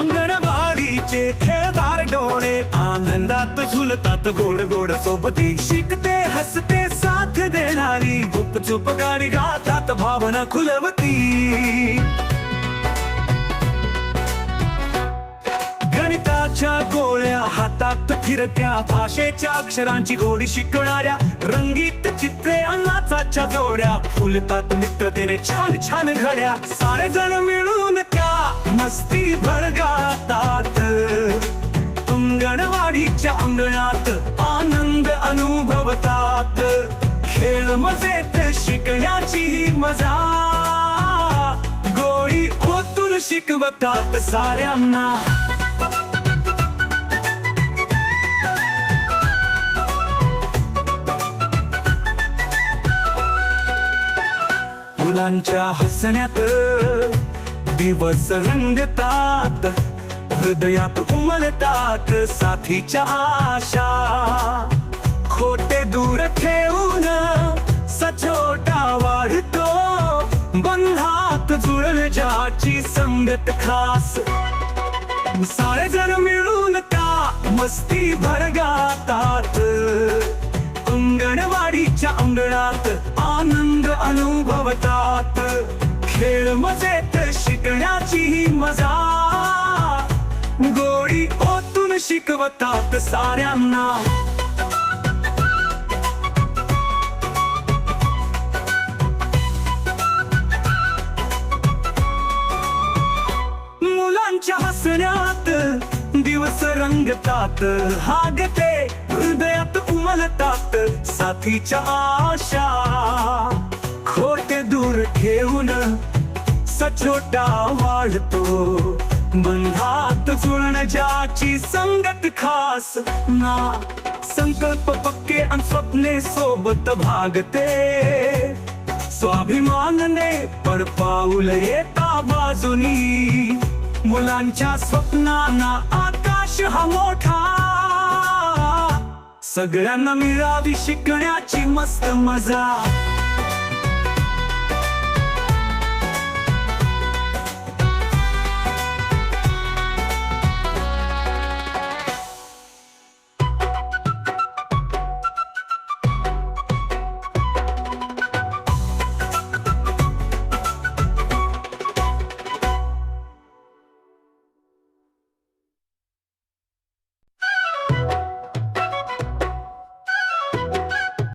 अंगणवाडीचे खेळदार डोळे आनंदात झुलतात गोड गोड सोबती शिकते हसते साथ देणारी. गुपचुप गाणी गातात भावना खुलवती. गणिताच्या गोळ्या हातात फिरत्या भाषेच्या अक्षरांची गोडी शिकवणाऱ्या रंगीत चित्रे अन्नाचा जोड्या. फुलतात मित्रतेने छान छान घड्या सारे जण मिळून अंगणवाडीच्या अंगणात आनंद अनुभवतात. खेळ मजेत शिकण्याची मजा. गोळी ओतून शिकवतात साऱ्यांना. मुलांच्या हसण्यात दिवस रंगतात. हृदयात उमलतात साथीच्या आशा. खोटे दूर ठेवून सचोटा वाढतो. बंधात जुळल ज्याची संगत खास. साळे जर मिळून त्या मस्ती भरगातात अंगणवाडीच्या अंगणात आनंद अनुभवतात. खेळ मजेत शिकण्याची ही मजा शिकवतात साऱ्यांना. मुलांच्या हसण्यात दिवस रंगतात. हागते हृदयात उमलतात. साथीच्या आशा खोटे दूर ठेवून सचोटा वाढतो. बंधात जुळण ज्याची संगत खास. ना संकल्प पक्के अन स्वप्ने सोबत भागते. स्वाभिमानने पर पाऊल येता बाजूनी. मुलांच्या स्वप्नांना आकाश हा मोठा. सगळ्यांना मिळावी शिकण्याची मस्त मजा.